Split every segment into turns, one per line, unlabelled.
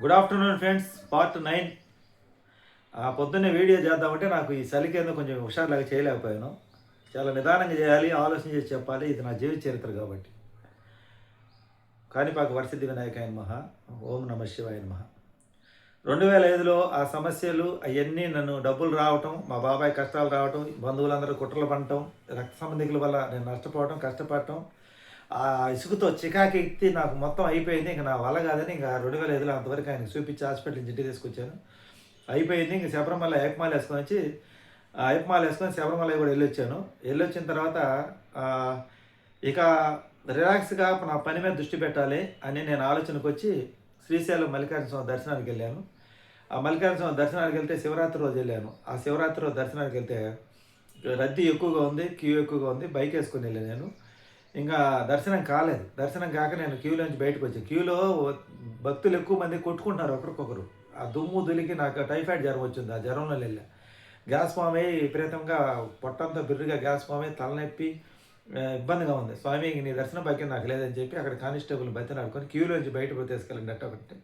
Good afternoon friends part nine పొద్దున్నే video చేద్దామంటే నాకు ఈ చలికేందో కొంచెం హుషారులాగా చేయలేకపోయాను. చాలా నిదానంగా చేయాలి ఆలోచన చేసి చెప్పాలి. ఇది నా జీవిత చరిత్ర కాబట్టి. కాణిపాక వరసిద్ధి వినాయకాయ మహా ఓం నమ శివాయ నమ. రెండు వేల ఐదులో ఆ సమస్యలు అవన్నీ నన్ను డబ్బులు రావటం మా బాబాయ్ కష్టాలు రావటం బంధువులందరూ కుట్రలు పడటం రక్త సంబంధికుల వల్ల నేను నష్టపోవటం కష్టపడటం ఆ ఇసుకతో చికాకి ఎత్తి నాకు మొత్తం అయిపోయింది. ఇంకా నా వల్ల కాదని ఇంకా రెండు వేల ఐదులో అంతవరకు ఆయన చూపించి హాస్పిటల్ నుంచి ఇంటికి తీసుకొచ్చాను. అయిపోయింది. ఇంక శబరిమల ఏకమాల వేసుకొని వచ్చి ఆ ఏకమాల వేసుకొని శబరిమల కూడా వెళ్ళొచ్చాను. వెళ్ళొచ్చిన తర్వాత ఇక రిలాక్స్గా నా పని మీద దృష్టి పెట్టాలి అని నేను ఆలోచనకు వచ్చి శ్రీశైలం మల్లికార్జున స్వామి దర్శనానికి వెళ్ళాను. ఆ మల్లికార్జున స్వామి దర్శనానికి వెళ్తే శివరాత్రి రోజు వెళ్ళాను. ఆ శివరాత్రి రోజు దర్శనానికి వెళ్తే రద్దీ ఎక్కువగా ఉంది క్యూ ఎక్కువగా ఉంది. బైక్ వేసుకొని వెళ్ళాను నేను. ఇంకా దర్శనం కాలేదు. దర్శనం కాక నేను క్యూలోంచి బయటకు వచ్చాను క్యూలో భక్తులు ఎక్కువ మంది కొట్టుకుంటున్నారు ఒకరికొకరు. ఆ దుమ్ము దులికి నాకు టైఫాయిడ్ జ్వరం వచ్చింది. ఆ జ్వరంలో వెళ్ళా. గ్యాస్ ఫామ్ అయ్యి విపరీతంగా పొట్టంతా బిర్రుగా గ్యాస్ ఫామ్ అయ్యి తలనొప్పి ఇబ్బందిగా ఉంది. స్వామి నీ దర్శనం భాగ్యం నాకు లేదని చెప్పి అక్కడ కానిస్టేబుల్ బతిని ఆడుకొని క్యూలోంచి బయటకు తీసుకెళ్ళండి అట్ట ఒకటి.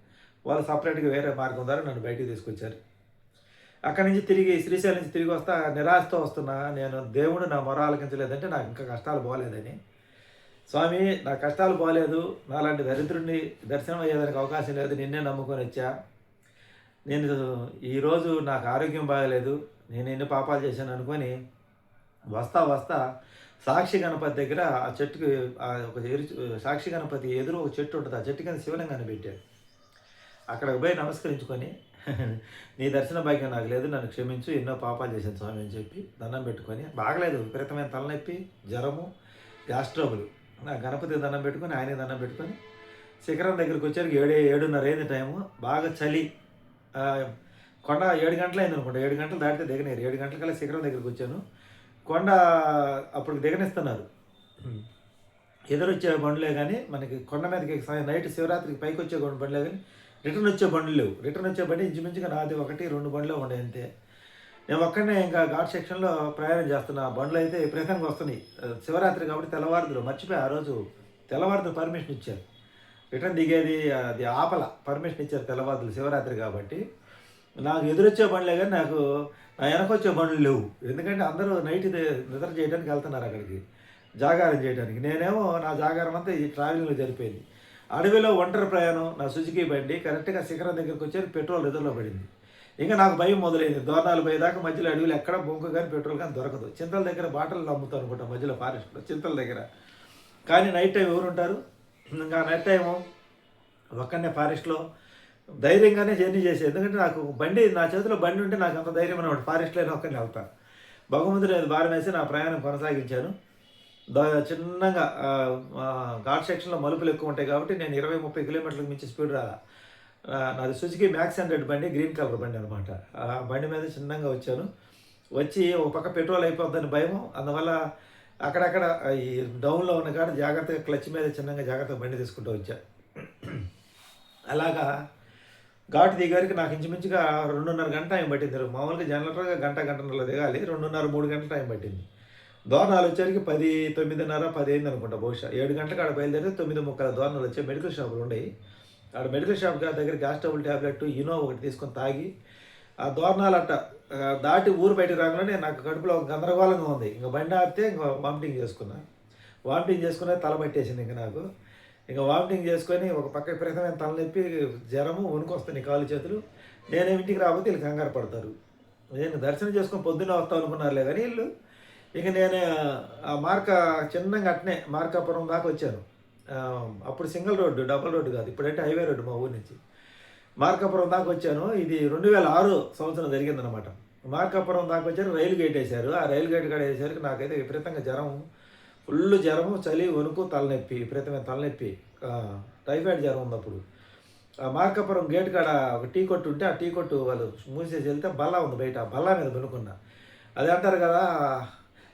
వాళ్ళు సపరేట్గా వేరే మార్గం ద్వారా నన్ను బయటకు తీసుకొచ్చారు. అక్కడి నుంచి తిరిగి శ్రీశైలం నుంచి తిరిగి వస్తా నిరాశతో వస్తున్నా. నేను దేవుడు నా మొరాలకించలేదంటే నాకు ఇంకా కష్టాలు పోలేదని. స్వామి నా కష్టాలు పోలేదు. నాలాంటి దరిద్రుడిని దర్శనం అయ్యేదానికి అవకాశం లేదు. నిన్నే నమ్ముకొని వచ్చా. నేను ఈరోజు నాకు ఆరోగ్యం బాగలేదు. నేను ఎన్ని పాపాలు చేశాను అనుకొని వస్తా వస్తా సాక్షి గణపతి దగ్గర ఆ చెట్టుకి ఆ ఒక ఎరు సాక్షి గణపతి ఎదురు ఒక చెట్టు ఉంటుంది. ఆ చెట్టు కింద శివలింగాన్ని పెట్టాడు అక్కడికి పోయి నమస్కరించుకొని నీ దర్శన భాగ్యం నాకు లేదు. నన్ను క్షమించు. ఎన్నో పాపాలు చేశాను స్వామి అని చెప్పి దండం పెట్టుకొని బాగలేదు. విపరీతమైన తలనొప్పి జ్వరము గ్యాస్ ట్రబుల్ గణపతి దండం పెట్టుకొని ఆయనే దండం పెట్టుకొని శిఖరం దగ్గరికి వచ్చారు ఏడు ఏడున్నర అయింది టైము. బాగా చలి. కొండ ఏడు గంటలు అయింది అనుకుంటా. ఏడు గంటలు దాటితే దిగనేరు ఏడు గంటలకల్లా శిఖరం దగ్గరికి వచ్చాను. కొండ అప్పుడు దిగనిస్తున్నారు. ఎదురొచ్చే బండ్లే కానీ మనకి కొండ మీదకి నైట్ శివరాత్రికి పైకి వచ్చే బండ్లే కానీ రిటర్న్ వచ్చే బండ్లు లేవు. రిటర్న్ వచ్చే బండి ఇంచుమించుగా నాది ఒకటి రెండు బండ్లు ఉండే అంతే. నేను ఒక్కడనే ఇంకా ఘాట్ సెక్షన్లో ప్రయాణం చేస్తున్నా. బండ్లు అయితే విపరీతంగా వస్తున్నాయి. శివరాత్రి కాబట్టి తెల్లవారుదులు మర్చిపోయి ఆ రోజు తెల్లవారుదు పర్మిషన్ ఇచ్చారు. రిటర్న్ దిగేది అది ఆపల. పర్మిషన్ ఇచ్చారు తెల్లవారుదులు శివరాత్రి కాబట్టి. నాకు ఎదురొచ్చే బండ్లే కానీ నాకు నా వెనకొచ్చే బండ్లు లేవు. ఎందుకంటే అందరూ నైట్ నిద్ర చేయడానికి వెళ్తున్నారు అక్కడికి. జాగారం చేయడానికి. నేనేమో నా జాగారం అంతా ఈ ట్రావెలింగ్లో జరిపోయింది అడవిలో ఒంటరి ప్రయాణం నా సుజుకి బండి కరెక్ట్గా శిఖరం దగ్గరికి వచ్చేది పెట్రోల్ ఎదురులో పడింది. ఇంకా నాకు భయం మొదలైంది. దోరణాలు పోయేదాకా మధ్యలో అడవిలో ఎక్కడ బొంకు కానీ పెట్రోల్ కానీ దొరకదు. చింతల దగ్గర బాటలు అమ్ముతాను అనుకుంటా మధ్యలో ఫారెస్ట్లో చింతల దగ్గర. కానీ నైట్ టైం ఎవరు ఉంటారు? ఇంకా నైట్ టైము ఒక్కనే ఫారెస్ట్లో ధైర్యంగానే జర్నీ చేసే ఎందుకంటే నాకు బండి నా చేతిలో బండి ఉంటే నాకు అంత ధైర్యం అనమాట ఫారెస్ట్లోనే ఒక్కరిని వెళ్తాను భగవంతుడు అది భారం వేసి నా ప్రయాణం కొనసాగించాను. చిన్నగా ఘాట్ సెక్షన్లో మలుపులు ఎక్కువ ఉంటాయి కాబట్టి నేను ఇరవై ముప్పై కిలోమీటర్లకు మించి స్పీడ్ రాలా. నాది సుజుకి మ్యాక్స్ హండ్రెడ్ బండి గ్రీన్ కలర్ బండి అనమాట ఆ బండి మీద చిన్నగా వచ్చాను. వచ్చి ఒక పక్క పెట్రోల్ అయిపోద్దని భయం అందువల్ల అక్కడక్కడ ఈ డౌన్లో ఉన్న కాడ జాగ్రత్తగా క్లచ్ మీద చిన్నగా జాగ్రత్తగా బండి తీసుకుంటూ వచ్చా. అలాగా ఘాటు దిగారికి నాకు ఇంచుమించుగా రెండున్నర గంట టైం పట్టింది. మామూలుగా జనరల్గా గంట గంటన్నర దిగాలి. రెండున్నర మూడు గంటల టైం పట్టింది. దోరణాలు వచ్చేసరికి పది తొమ్మిదిన్నర పది అయింది అనుకుంటా బహుశా. ఏడు గంటలకు ఆడ బయలుదేరితే తొమ్మిది ముక్కల దోరణాలు వచ్చే మెడికల్ షాపులు ఉండేవి. ఆడ మెడికల్ షాప్ గారి దగ్గర గ్యాస్ట్రబుల్ ట్యాబ్లెట్ ఇనో ఒకటి తీసుకొని తాగి ఆ దోరణాలు అట్ట దాటి ఊరు బయటకు రాగానే నాకు కడుపులో ఒక గందరగోళంగా ఉంది. ఇంకా బండి ఆపితే ఇంకా వామిటింగ్ చేసుకున్నా. వామిటింగ్ చేసుకునే తల పట్టేసింది ఇంకా నాకు. ఇంకా వామిటింగ్ చేసుకొని ఒక పక్క విపరీతమైన తలనొప్పి జ్వరము వణుకొస్తాయి కాలు చేతులు. నేనే ఇంటికి రాకపోతే వీళ్ళు కంగారు పడతారు. నేను దర్శనం చేసుకొని పొద్దున్నే వస్తాం అనుకున్నారులే కానీ వీళ్ళు. ఇక నేను ఆ మార్క చిన్నగా అట్నే మార్కాపురం దాకా వచ్చాను. అప్పుడు సింగిల్ రోడ్డు డబుల్ రోడ్డు కాదు ఇప్పుడంటే హైవే రోడ్డు మా ఊరి నుంచి. మార్కాపురం దాకా వచ్చాను. ఇది రెండు వేల ఆరు సంవత్సరం జరిగిందనమాట మార్కాపురం దాకా వచ్చారు రైలు గేట్ వేశారు. ఆ రైలు గేట్ కాడ వేసేసరికి నాకైతే విపరీతంగా జ్వరం ఫుల్ జ్వరము చలి వణుకు తలనొప్పి విపరీతమైన తలనొప్పి టైఫాయిడ్ జ్వరం ఉంది అప్పుడు. ఆ మార్కాపురం గేట్ కాడ ఒక టీ కొట్టు ఉంటే ఆ టీ కొట్టు వాళ్ళు మూసేసి వెళ్తే బల్ల ఉంది బయట ఆ బల్ల మీద పనుకున్నా అది అంటారు కదా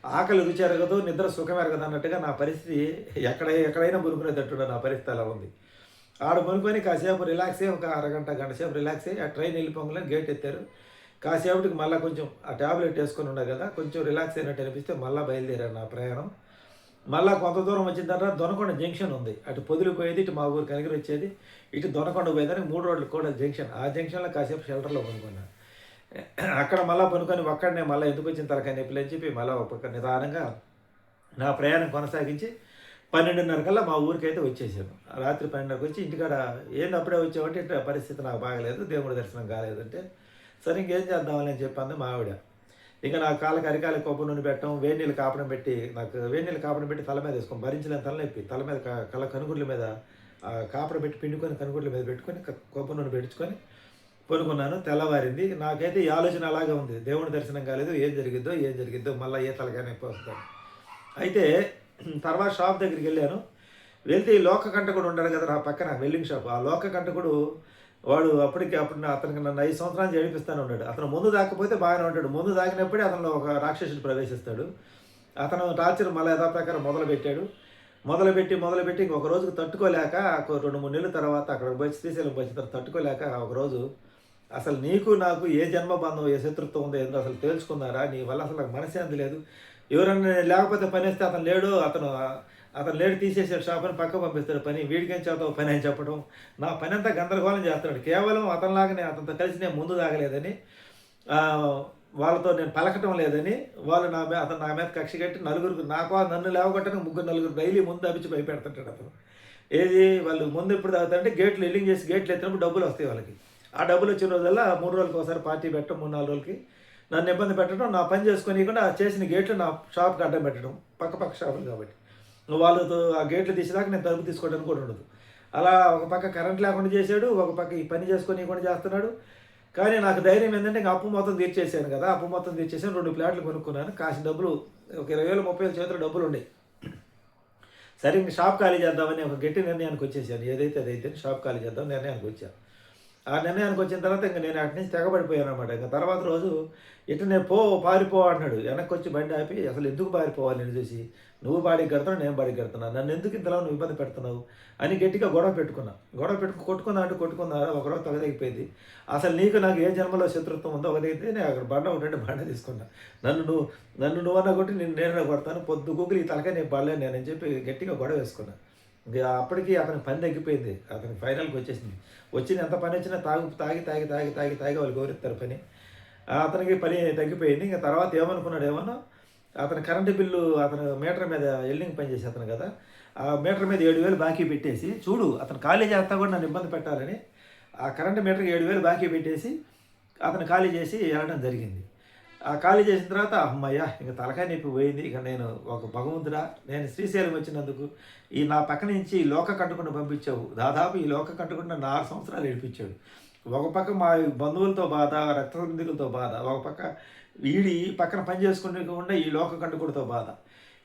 ఆకలి రుచి ఎరగదు నిద్ర సుఖం ఎరగదు అన్నట్టుగా నా పరిస్థితి ఎక్కడ ఎక్కడైనా బురుకునేటట్టుగా నా పరిస్థితి అలా ఉంది. ఆడ మునుకొని కాసేపు రిలాక్స్ అయ్యి ఒక అరగంట గంట సేపు రిలాక్స్ అయ్యి ఆ ట్రైన్ వెళ్ళిపోగానే గేట్ ఎత్తారు. కాసేపటికి మళ్ళీ కొంచెం ఆ ట్యాబ్లెట్ వేసుకొని ఉండే కదా కొంచెం రిలాక్స్ అయినట్టు అనిపిస్తే మళ్ళీ బయలుదేరాను నా ప్రయాణం. మళ్ళా కొంత దూరం వచ్చిన తర్వాత దొనకొండ జంక్షన్ ఉంది. అటు పొదిలిపోయేది ఇటు మా ఊరు కనిగిరి వచ్చేది ఇటు దొనకొండ పోయేదానికి మూడు రోడ్లు కూడా జంక్షన్. ఆ జంక్షన్లో కాసేపు షెల్టర్లో కొనుక్కున్నాను అక్కడ మళ్ళీ పనుకొని ఒక్కడనే మళ్ళీ ఎందుకు వచ్చిన తలకాయ నొప్పులు అని చెప్పి మళ్ళీ ఒక నిదానంగా నా ప్రయాణం కొనసాగించి పన్నెండున్నర కల్లా మా ఊరికైతే వచ్చేసాను. రాత్రి పన్నెండున్నరకు వచ్చి ఇంటికాడ ఏంది అప్పుడే వచ్చామంటే ఇట్లా పరిస్థితి నాకు బాగలేదు దేవుడి దర్శనం కాలేదంటే సరే ఇంకేం చేద్దామని అని చెప్పింది మా ఆవిడ. ఇక నా కాళ్ళకి అరికాలి కొబ్బరి నూనె పెట్టడం వేడి నీళ్ళు కాపడం పెట్టి నాకు వేడి నీళ్ళు కాపడం పెట్టి తల మీద వేసుకోం భరించలేని తలనొప్పి. తల మీద కళ్ళ కనుగుడ్ల మీద కాపడం పెట్టి పిండుకొని కనుగుడ్ల మీద పెట్టుకొని కొబ్బరి నూనె పెట్టుకొని పనుకున్నాను తెల్లవారింది. నాకైతే ఈ ఆలోచన అలాగే ఉంది. దేవుని దర్శనం కాలేదు ఏం జరిగిద్దో ఏం జరిగిద్దో మళ్ళీ ఏ తలకాయ వస్తాను అయితే తర్వాత షాప్ దగ్గరికి వెళ్ళాను. వెళ్తే ఈ లోక కంటకుడు ఉంటాడు కదా నా పక్కన వెల్డింగ్ షాప్. ఆ లోక కంటకుడు వాడు అప్పటికి అప్పుడు అతనికి నన్ను ఐదు సంవత్సరాలు జడిపిస్తాను ఉన్నాడు. అతను ముందు దాకపోతే బాగానే ఉంటాడు. ముందు దాకినప్పుడే అతను ఒక రాక్షసుడు ప్రవేశిస్తాడు. అతను టార్చర్ మళ్ళీ యథాప్రకారం మొదలుపెట్టాడు. మొదలుపెట్టి మొదలుపెట్టి ఇంకొక రోజుకి తట్టుకోలేక రెండు మూడు నెలల తర్వాత అక్కడ వచ్చి శ్రీశైలం వచ్చిన తర్వాత తట్టుకోలేక ఒక రోజు అసలు నీకు నాకు ఏ జన్మబంధం ఏ శత్రుత్వం ఉందో ఏందో అసలు తెలుసుకున్నారా నీ వల్ల అసలు నాకు మనశ్శాంతి లేదు. ఎవరన్నా లేకపోతే పని వేస్తే అతను లేడు అతను అతను లేడు తీసేసాడు షాప్ అని పక్క పంపిస్తాడు పని. వీడికేం చేతావు పని అని చెప్పడం. నా పని అంతా గందరగోళం చేస్తున్నాడు. కేవలం అతనిలాగానే అతనితో కలిసి నేను ముందు తాగలేదని వాళ్ళతో నేను పలకటం లేదని వాళ్ళు నా మీద అతను నా మీద కక్ష కట్టి నలుగురికి నాకు నన్ను లేవగొట్టడానికి ముగ్గురు నలుగురు డైలీ ముందు తప్పించి భయపెడుతుంటాడు అతను. ఏది వాళ్ళు ముందు ఎప్పుడు తాగుతారంటే గేట్లు ఎల్లింగ్ చేసి గేట్లు ఎత్తినప్పుడు డబ్బులు వస్తాయి వాళ్ళకి. ఆ డబ్బులు వచ్చిన రోజల్లా మూడు రోజులకి ఒకసారి పార్టీ పెట్టడం మూడు నాలుగు రోజులకి. నన్ను ఇబ్బంది పెట్టడం నా పని చేసుకుని కూడా చేసిన గేట్లు నా షాప్కి అడ్డం పెట్టడం పక్క పక్క షాపులు కాబట్టి. వాళ్ళతో ఆ గేట్లు తీసేదాకా నేను తలుపు తీసుకోవడానికి కూడా ఉండదు. అలా ఒక పక్క కరెంట్ లేకుండా చేశాడు ఒక పక్క ఈ పని చేసుకొని కూడా చేస్తున్నాడు. కానీ నాకు ధైర్యం ఏంటంటే ఇంకా అప్పు మొత్తం తీర్చేసాను కదా అప్పు మొత్తం తీర్చేసాను రెండు ప్లాట్లు కొనుక్కున్నాను కాసిన డబ్బులు ఒక ఇరవై వేలు ముప్పై వేల చేతులు డబ్బులు ఉన్నాయి సరే ఇంక షాప్ ఖాళీ చేద్దామని ఒక గట్టి నిర్ణయానికి వచ్చేసాను ఏదైతే అదైతే షాప్ ఖాళీ చేద్దాం నిర్ణయానికి వచ్చాను. ఆ నిర్ణయానికి వచ్చిన తర్వాత ఇంకా నేను అటు నుంచి తెగబడిపోయాను అనమాట ఇంకా తర్వాత రోజు ఇటు నేను పో పారిపో అన్నాడు. వెనక్కి వచ్చి బండి ఆపి అసలు ఎందుకు పారిపోవాలి? నేను చూసి నువ్వు బాడికి కడుతున్నావు నేను బాడికి కడుతున్నాను. నన్ను ఎందుకు ఇంతలో నువ్వు ఇబ్బంది పెడుతున్నావు? అని గట్టిగా గొడవ పెట్టుకున్నా. గొడవ పెట్టుకు కొట్టుకుందా అంటే కొట్టుకున్నారా ఒకరోజు తగదగిపోయింది అసలు నీకు నాకు ఏ జన్మలో శత్రుత్వం ఉందో ఒకదైతే నేను అక్కడ బండ ఉంటే బండ తీసుకున్నా. నన్ను నువ్వు నన్ను నువ్వు కొట్టి నేను నేనే కొడతాను. పొద్దు గూగులు ఈ తలకాయ నేను పడలేను నేను అని చెప్పి గట్టిగా గొడవ వేసుకున్నా. అప్పటికి అతనికి పని తగ్గిపోయింది. అతనికి ఫైనల్కి వచ్చేసింది. వచ్చింది. ఎంత పని వచ్చినా తాగు తాగి తాగి తాగి తాగి తాగి వాళ్ళు గౌరవిస్తారు పని. అతనికి పని తగ్గిపోయింది. ఇంకా తర్వాత ఏమనుకున్నాడు ఏమన్నా? అతను కరెంటు బిల్లు అతను మీటర్ మీద ఎల్లింగ్ పని చేసి అతను కదా ఆ మీటర్ మీద ఏడు వేలు బాకీ పెట్టేసి చూడు అతను ఖాళీ చేస్తా కూడా నన్ను ఇబ్బంది పెట్టాలని ఆ కరెంటు మీటర్కి ఏడు వేలు బాకీ పెట్టేసి అతను ఖాళీ చేసి వెళ్ళడం జరిగింది. ఖాళీ చేసిన తర్వాత అమ్మయ్యా ఇంకా తలకాయ నొప్పి పోయింది. ఇక నేను ఒక భగవంతుడా. నేను శ్రీశైలం వచ్చినందుకు ఈ నా పక్క నుంచి ఈ లోక కట్టుకుండా పంపించావు. దాదాపు ఈ లోక కట్టుకుండా నాలుగు సంవత్సరాలు ఏడిపించాడు. ఒక పక్క మా బంధువులతో బాధ రక్త సంబంధికులతో బాధ ఒక పక్క వీడి పక్కన పని చేసుకుంటూ ఈ లోక కంటకుడితో బాధ.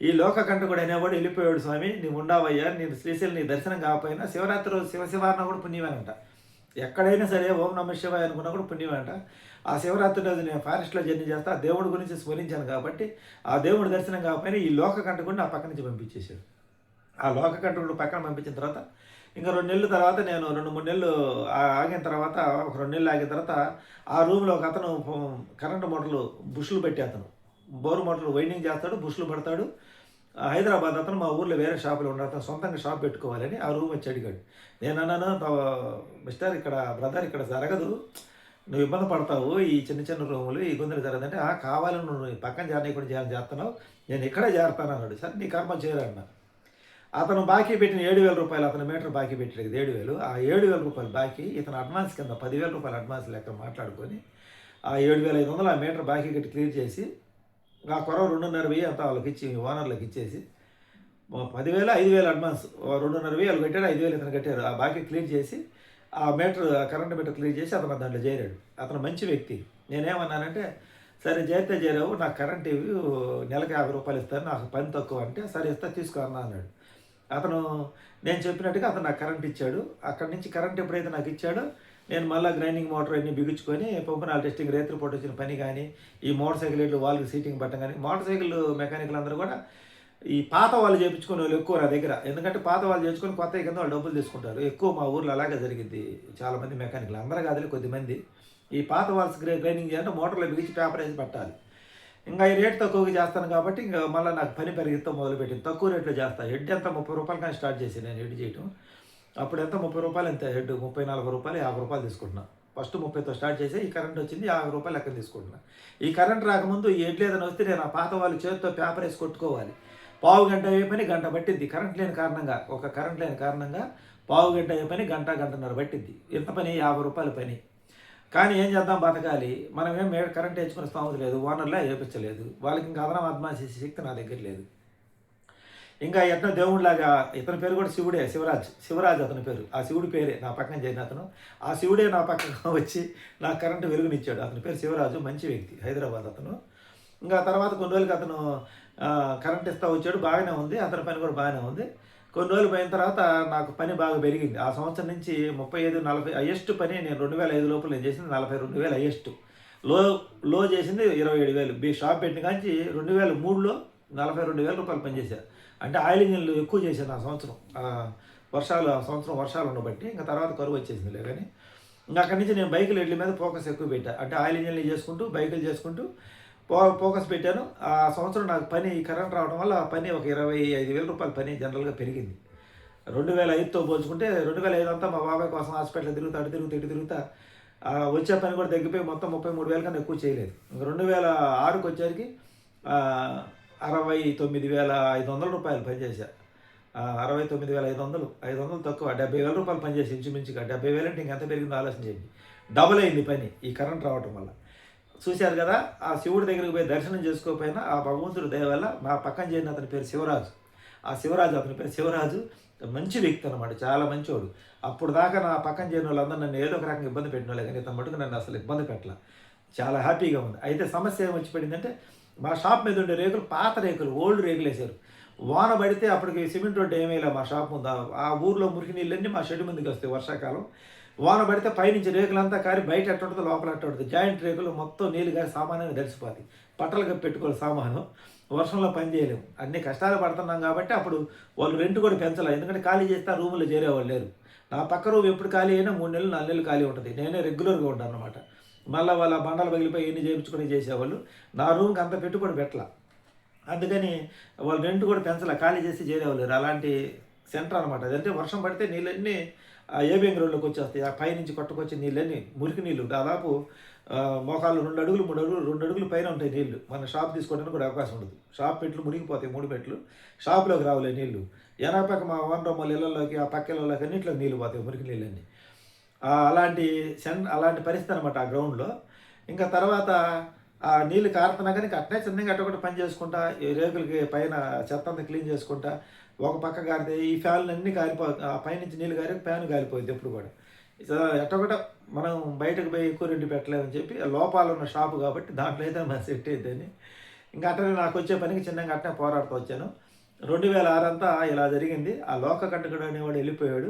ఈ లోక కంటకుడు అనేవాడు వెళ్ళిపోయాడు స్వామి. నీవు ఉండవయ్యా నేను శ్రీశైలం నీ దర్శనం కాకపోయినా శివరాత్రి శివశివారణ శివ కూడా పుణ్యమేనంట. ఎక్కడైనా సరే ఓం నమ శివాయ అనుకున్నా కూడా పుణ్యమేనంట. ఆ శివరాత్రి రోజు నేను ఫారెస్ట్లో జర్నీ చేస్తా ఆ దేవుడి గురించి స్మరించాను కాబట్టి ఆ దేవుడి దర్శనం కాకపోయినా ఈ లోక కంటకుడిని నా పక్క నుంచి పంపించేశాడు. ఆ లోక కంటకుడు పక్కన పంపించిన తర్వాత ఇంకా రెండు నెలల తర్వాత నేను రెండు మూడు నెలలు ఆగిన తర్వాత ఒక రెండు నెలలు ఆగిన తర్వాత ఆ రూమ్లో ఒక అతను కరెంటు మోటార్లు బుష్లు పెట్టి అతను. బోరు మోటార్లు వైండింగ్ చేస్తాడు బుష్లు పెడతాడు. హైదరాబాద్ అతను మా ఊర్లో వేరే షాపులో ఉన్నాడు అతను సొంతంగా షాప్ పెట్టుకోవాలని ఆ రూమ్ వచ్చి అడిగాడు. నేను అన్నాను మిస్టర్ ఇక్కడ బ్రదర్ ఇక్కడ జరగదు. నువ్వు ఇబ్బంది పడతావు ఈ చిన్న చిన్న రూములు ఈ గుందలు జరగదంటే ఆ కావాలని నువ్వు పక్కన జారనీయకుండా జాయిన్ చేస్తున్నావు నేను ఇక్కడే చేరుతాను అన్నాడు. సరే నీ కర్మ చేరన్నా అతను బాకీ పెట్టిన ఏడు వేల రూపాయలు అతను మీటర్ బాకీ పెట్టాడు కదా ఏడు వేలు. ఆ ఏడు వేల రూపాయలు బాకీ ఇతను అడ్వాన్స్ కింద పదివేల రూపాయలు అడ్వాన్స్ లెక్క మాట్లాడుకొని ఆ ఏడు వేల ఐదు వందలు ఆ మీటర్ బాకీ కట్టి క్లియర్ చేసి ఆ కొరవ రెండున్నర వెయ్యి అంతా వాళ్ళకి ఇచ్చి ఓనర్లకు ఇచ్చేసి పదివేలు పదివేల ఐదు వేలు అడ్వాన్స్ ఓ రెండున్నర వెయ్యి వాళ్ళు కట్టారు ఐదు వేలు ఇతను కట్టారు. ఆ బాకీ క్లియర్ చేసి ఆ మీటర్ కరెంట్ మీటర్ క్లియర్ చేసి అతను దాంట్లో చేరాడు. అతను మంచి వ్యక్తి. నేనేమన్నానంటే సరే చేరితే చేరావు నాకు కరెంట్ ఇవి నెలకు యాభై రూపాయలు ఇస్తాను నాకు పని తక్కువ అంటే సరే ఇస్తా తీసుకో అన్నా అన్నాడు. అతను నేను చెప్పినట్టుగా అతను నాకు కరెంట్ ఇచ్చాడు. అక్కడి నుంచి కరెంట్ ఎప్పుడైతే నాకు ఇచ్చాడో నేను మళ్ళీ గ్రైండింగ్ మోటార్ అన్ని బిగించుకొని పంపనాల టెస్టింగ్ రేత్రి పూట వచ్చిన పని కానీ ఈ మోటార్ సైకిల్ వాళ్ళకి సీటింగ్ పట్టం కానీ మోటార్ సైకిల్ మెకానికల్ అందరూ కూడా ఈ పాత వాళ్ళు చేయించుకునే వాళ్ళు ఎక్కువ నా దగ్గర. ఎందుకంటే పాత వాళ్ళు చేయించుకొని కొత్త కింద వాళ్ళు డబ్బులు తీసుకుంటారు. ఎక్కువ మా ఊర్లో అలాగే జరిగింది. చాలామంది మెకానికల్. అందరూ కాదులే కొద్దిమంది ఈ పాత వాళ్ళకి గ్రైండింగ్ చేయాలంటే మోటార్లో బిగించి పేపర్ వేసి పట్టాలి. ఇంకా ఈ రేట్ తక్కువగా చేస్తాను కాబట్టి ఇంకా మళ్ళీ నాకు పని పెరిగితే మొదలుపెట్టింది. తక్కువ రేట్లో చేస్తాను హెడ్ ఎంత? ముప్పై రూపాయలు కానీ స్టార్ట్ చేసి నేను హెడ్ చేయటం. అప్పుడు ఎంత? ముప్పై రూపాయలు ఎంత? హెడ్ ముప్పై నలభై రూపాయలు యాభై రూపాయలు తీసుకుంటున్నా. ఫస్ట్ ముప్పైతో స్టార్ట్ చేసి ఈ కరెంట్ వచ్చింది యాభై రూపాయలు లెక్క తీసుకుంటున్నాను ఈ కరెంట్ రాకముందు ఈ హెడ్ ఏదైనా వస్తే నేను ఆ పాత వాళ్ళు చేతితో పేపర్ వేసి కొట్టుకోవాలి. పావు గంట అయ్యే పని గంట పట్టిద్ది. కరెంట్ లేని కారణంగా ఒక కరెంట్ లేని కారణంగా పావు గంట అయ్యే పని గంట గంటన్నర పట్టిద్ది. ఎంత పని యాభై రూపాయల పని. కానీ ఏం చేద్దాం బతకాలి? మనం ఏం కరెంట్ వేసుకునే స్థామత లేదు ఓనర్లా వేయించలేదు వాళ్ళకి ఇంకా అదనం అద్మాన్ చేసే శక్తి నా దగ్గర లేదు. ఇంకా ఎట్లా దేవుడిలాగా ఇతని పేరు కూడా శివుడే శివరాజ్. శివరాజ్ అతని పేరు. ఆ శివుడి పేరే నా పక్కన చేరిన అతను. ఆ శివుడే నా పక్కన వచ్చి నా కరెంటు వెలుగునిచ్చాడు. అతని పేరు శివరాజు మంచి వ్యక్తి హైదరాబాద్ అతను. ఇంకా తర్వాత కొన్ని రోజులకి అతను కరెంట్ ఇస్తా వచ్చాడు బాగానే ఉంది అతని పని కూడా బాగానే ఉంది. కొన్ని రోజులు పోయిన తర్వాత నాకు పని బాగా పెరిగింది. ఆ సంవత్సరం నుంచి ముప్పై ఐదు నలభై హయ్యెస్ట్ పని నేను రెండు వేల ఐదు లోపల నేను చేసింది నలభై రెండు వేలు హయ్యెస్ట్లో లో చేసింది ఇరవై ఏడు వేలు. బీ షాప్ పెట్టిన కాంచి రెండు వేల మూడులో నలభై రెండు వేల రూపాయలు పనిచేశాను అంటే ఆయిల్ ఇంజన్లు ఎక్కువ చేశాను ఆ సంవత్సరం. వర్షాలు ఆ సంవత్సరం వర్షాలు ఉండబట్టి ఇంకా తర్వాత కరువు వచ్చేసిందిలే కానీ ఇంకా అక్కడి నుంచి నేను బైకులు ఎడ్ల మీద ఫోకస్ ఎక్కువ పెట్టాను అంటే ఆయిల్ ఇంజన్లు చేసుకుంటూ బైకులు చేసుకుంటూ ఫోకస్ పెట్టాను. ఆ సంవత్సరం నాకు పని కరెంట్ రావడం వల్ల ఆ పని ఒక ఇరవై ఐదు వేల రూపాయల పని జనరల్గా పెరిగింది. రెండు వేల ఐదుతో పోల్చుకుంటే రెండు వేల ఐదు అంతా మా బాబాయ్ కోసం హాస్పిటల్ తిరుగుతా అటు తిరుగుతా ఇటు తిరుగుతా. వచ్చే పని కూడా తగ్గిపోయి మొత్తం ముప్పై మూడు వేల కన్నా ఎక్కువ చేయలేదు. రెండు వేల ఆరుకి వచ్చేసరికి అరవై తొమ్మిది వేల ఐదు వందల రూపాయలు పనిచేశా. అరవై తొమ్మిది వేల ఐదు వందలు ఐదు వందలు తక్కువ. డెబ్బై వేల రూపాయలు పనిచేసి ఇంచుమించుగా. డెబ్బై వేలు అంటే ఇంకెంత పెరిగిందో ఆలోచన చేయండి. డబుల్ అయింది పని ఈ కరెంట్ రావటం వల్ల. చూశారు కదా? ఆ శివుడి దగ్గరికి పోయి దర్శనం చేసుకోకపోయినా ఆ భగవంతుడి దయ వల్ల మా పక్కన చేరిన అతని పేరు శివరాజు. ఆ శివరాజు అతని పేరు శివరాజు మంచి వ్యక్తి అనమాట చాలా మంచివాడు అప్పుడు దాకా నా పక్కన చేరిన వాళ్ళందరూ నన్ను ఏదో ఒక రకంగా ఇబ్బంది పెట్టిన కానీ ఇతను మటుకు నన్ను అసలు ఇబ్బంది పెట్టలే. చాలా హ్యాపీగా ఉంది. అయితే సమస్య ఏమొచ్చి పడిందంటే మా షాప్ మీద ఉండే రేకులు పాత రేకులు ఓల్డ్ రేకులు వేశారు. వాన పడితే అప్పటికి సిమెంట్ రోడ్డు ఏమీ మా షాప్ ఉంది ఆ- ఆ ఊర్లో మురికి నీళ్ళన్నీ మా షెడ్ ముందుకు వస్తాయి వర్షాకాలం. వాన పడితే పైనుంచి రేకులంతా కారి బయట ఎట్టుంటుంది లోపల ఎట్టుంటుంది జాయింట్ రేకులు మొత్తం నీళ్ళు కానీ సామాన్యంగా తడిసిపోతాయి పట్టలుగా పెట్టుకోవాలి సామాను. వర్షంలో పని చేయలేము అన్ని కష్టాలు పడుతున్నాం కాబట్టి అప్పుడు వాళ్ళు రెంట్ కూడా పెంచలేదు ఎందుకంటే ఖాళీ చేస్తే ఆ రూములో చేరేవాళ్ళు లేరు. నా పక్క రూమ్ ఎప్పుడు ఖాళీ అయినా మూడు నెలలు నాలుగు నెలలు ఖాళీ ఉంటుంది. నేనే రెగ్యులర్గా ఉంటాను అనమాట మళ్ళీ వాళ్ళ బండలు పగిలిపోయి ఎన్ని చేయించుకొని చేసేవాళ్ళు. నా రూమ్కి అంత పెట్టుబడి పెట్టలా. అందుకని వాళ్ళు రెంట్ కూడా పెంచలే. ఖాళీ చేసి చేరేవాళ్ళు అలాంటి సెంటర్ అనమాట అదంటే వర్షం పడితే నీళ్ళన్నీ ఆ ఏబిఎం రోడ్లోకి వచ్చేస్తాయి. ఆ పైనుంచి కొట్టకొచ్చే నీళ్ళని మురికి నీళ్ళు. దాదాపు మోకాళ్ళు రెండు అడుగులు మూడు అడుగులు రెండు అడుగులు పైన ఉంటాయి నీళ్ళు మన షాప్ తీసుకోవడానికి కూడా అవకాశం ఉండదు. షాప్ పెట్లు మునిగిపోతాయి మూడు పెట్లు. షాప్లోకి రావులే నీళ్ళు ఎనపక్క మా ఓనర్ వాళ్ళ ఇళ్ళలోకి ఆ పక్క ఇళ్ళలోకి అన్నింటిలో నీళ్ళు పోతాయి మురికి నీళ్ళన్నీ. అలాంటి సెన్ అలాంటి పరిస్థితి అనమాట ఆ గ్రౌండ్లో. ఇంకా తర్వాత ఆ నీళ్ళు కారుతున్నా కానీ అట్నే చిన్నగా అట్టొకటి ఒకటి పని చేసుకుంటా ఈ రేకులకి పైన చెత్త అంతా క్లీన్ చేసుకుంటా ఒక పక్క గారితే ఈ ఫ్యాన్లు అన్నీ కారిపో ఆ పైనుంచి నీళ్ళు గారి ఫ్యాన్ కాలిపోయింది ఎప్పుడు కూడా. ఎట్టగట ఎట్టొకట మనం బయటకు పోయి ఎక్కువ రెండు పెట్టలేమని చెప్పి ఆ లోపాలు ఉన్న షాపు కాబట్టి దాంట్లో అయితే మన సెట్ అయిద్దని. ఇంకా అట్లనే నాకు వచ్చే పనికి చిన్నగా అట్టనే పోరాడుతూ వచ్చాను. రెండు వేల ఆరంతా ఇలా జరిగింది. ఆ లోక కంటకుడు అనేవాడు వెళ్ళిపోయాడు.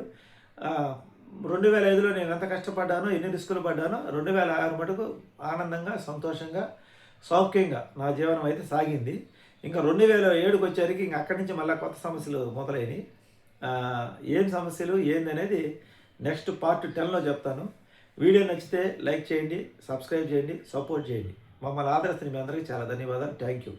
రెండు వేల ఐదులో నేను ఎంత కష్టపడ్డానో ఎన్ని రిస్కులు పడ్డానో రెండు వేల ఆరు మటుకు ఆనందంగా సంతోషంగా సౌఖ్యంగా నా జీవనం అయితే సాగింది. ఇంకా రెండు వేల ఏడుకి వచ్చేసరికి ఇంక అక్కడి నుంచి మళ్ళీ కొత్త సమస్యలు మొదలైనవి ఏం సమస్యలు ఏందనేది నెక్స్ట్ పార్ట్ టెన్లో చెప్తాను. వీడియో నచ్చితే లైక్ చేయండి సబ్స్క్రైబ్ చేయండి సపోర్ట్ చేయండి. మమ్మల్ని ఆదరిస్తున్న మీ అందరికీ చాలా ధన్యవాదాలు. Thank you.